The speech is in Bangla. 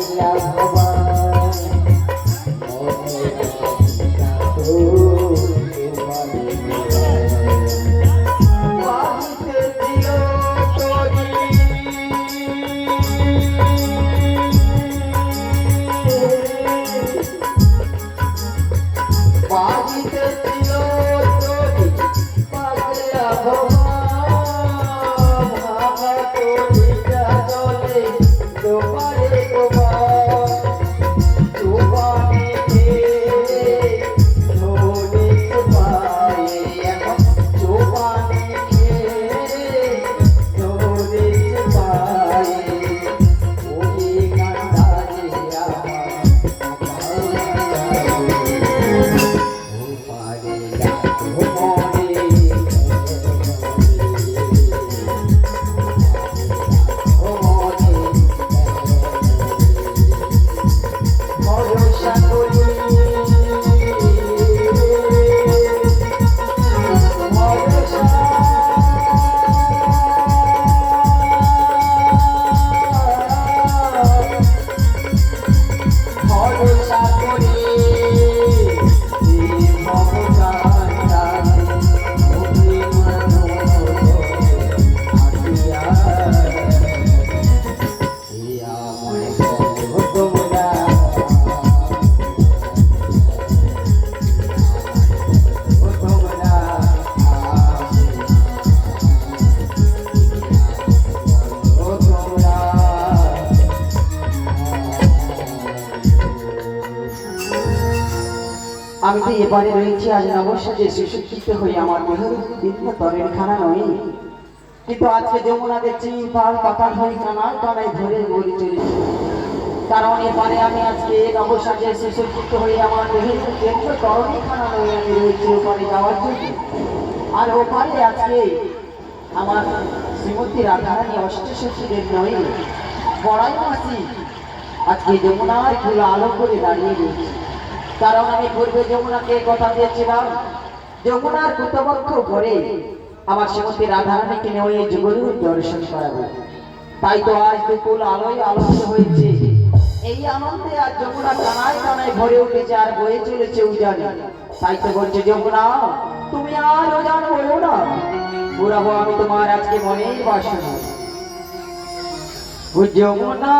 love. আমি তো এবারে রয়েছি আজ নবসাজে সুশিক্ষিত হয়ে আমার বিভিন্ন তরের খানা নয় কিন্তু আজকে যমুনা দেখছি পাল, পাতাল হয়ে কানায় কানায় ধরে গড়ি চলেছে কারণ এবারে আমি আজকে নবসাজে সুশিক্ষিত হই আমার কেন্দ্র তরণী খানা নয়, আমি রয়েছি ওপারে যাওয়ার জন্য। আর ওপারে আজকে আমার শ্রীমতী রাধারানী অষ্টশীদের নয় বড়াই মাসি আজকে যমুনায় খোলা আলো করে দাঁড়িয়ে রয়েছে। কারণ আমি পূর্বে যমুনাকে কথা দিয়েছিলাম। যমুনার কৃতপক্ষ করে আমার শ্রীমতী রাধারানীকে নিয়ে যুগলু দর্শন করাবো। তাই তো আজ দুপুর আলোয় আলোকিত হয়েছে। এই আনন্দে আজ যমুনা কানায় কানায় ভরে উঠেছে আর বয়ে চলেছে উজানে। তাই তো বলছে, যমুনা, তুমি আর উজান বলো না। পুরাবো আমি তোমার আজকে মনেই বাসনা। যমুনা